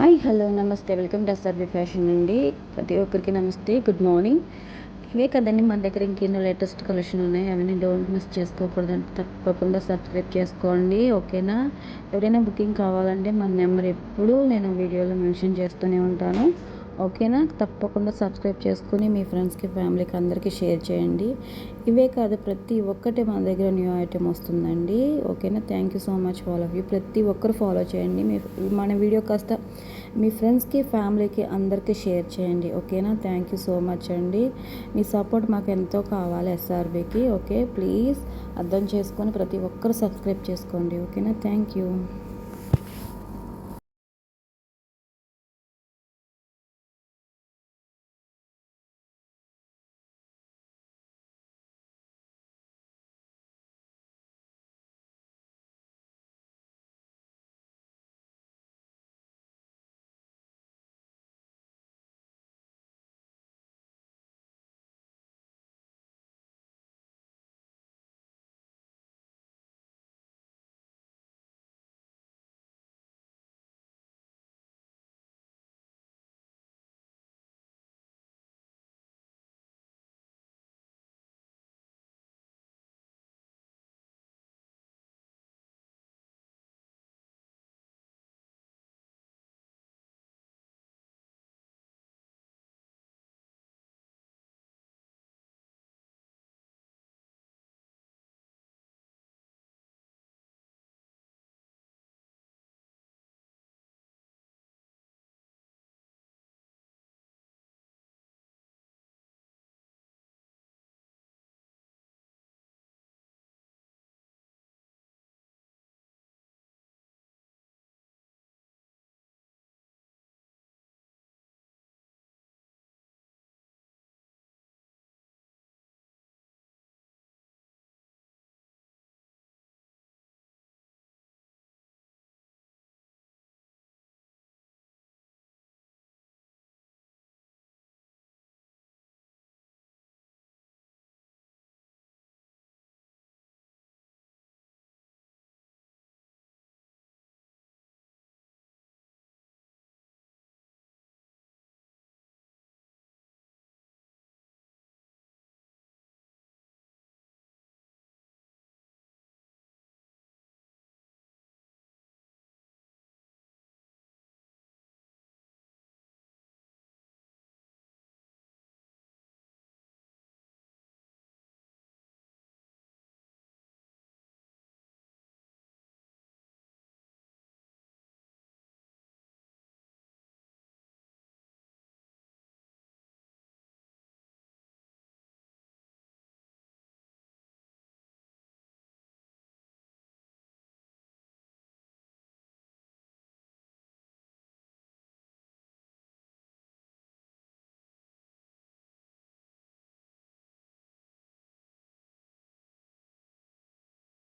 Hi hello నమస్తే. Welcome to S R B fashion అండి. ప్రతి ఒక్కరికి నమస్తే. Good morning. ఇవే కదండి మన దగ్గర ఇంకెన్నో లేటెస్ట్ కలెక్షన్ ఉన్నాయి. అవన్నీ డోంట్ మిస్ చేసుకోకూడదు తప్పకుండా సబ్స్క్రైబ్ చేసుకోండి. ఓకేనా? ఎవరైనా బుకింగ్ కావాలంటే మన నెంబర్ ఎప్పుడు నేను వీడియోలో మెన్షన్ చేస్తూనే ఉంటాను. ఓకేనా? తప్పకుండా సబ్స్క్రైబ్ చేసుకుని మీ ఫ్రెండ్స్కి ఫ్యామిలీకి అందరికీ షేర్ చేయండి. ఇవే కాదు ప్రతి ఒక్కటి మన దగ్గర న్యూ ఐటెం వస్తుందండి. ఓకేనా? Thank you so much follow you. ప్రతి ఒక్కరు ఫాలో చేయండి. మీ మన వీడియో కాస్త మీ ఫ్రెండ్స్కి ఫ్యామిలీకి అందరికీ షేర్ చేయండి. ఓకేనా? థ్యాంక్ యూ సో మచ్ అండి. మీ సపోర్ట్ మాకు ఎంతో కావాలి ఎస్ఆర్బికి. ఓకే? ప్లీజ్ అర్థం చేసుకొని ప్రతి ఒక్కరు సబ్స్క్రైబ్ చేసుకోండి. ఓకేనా? Thank you.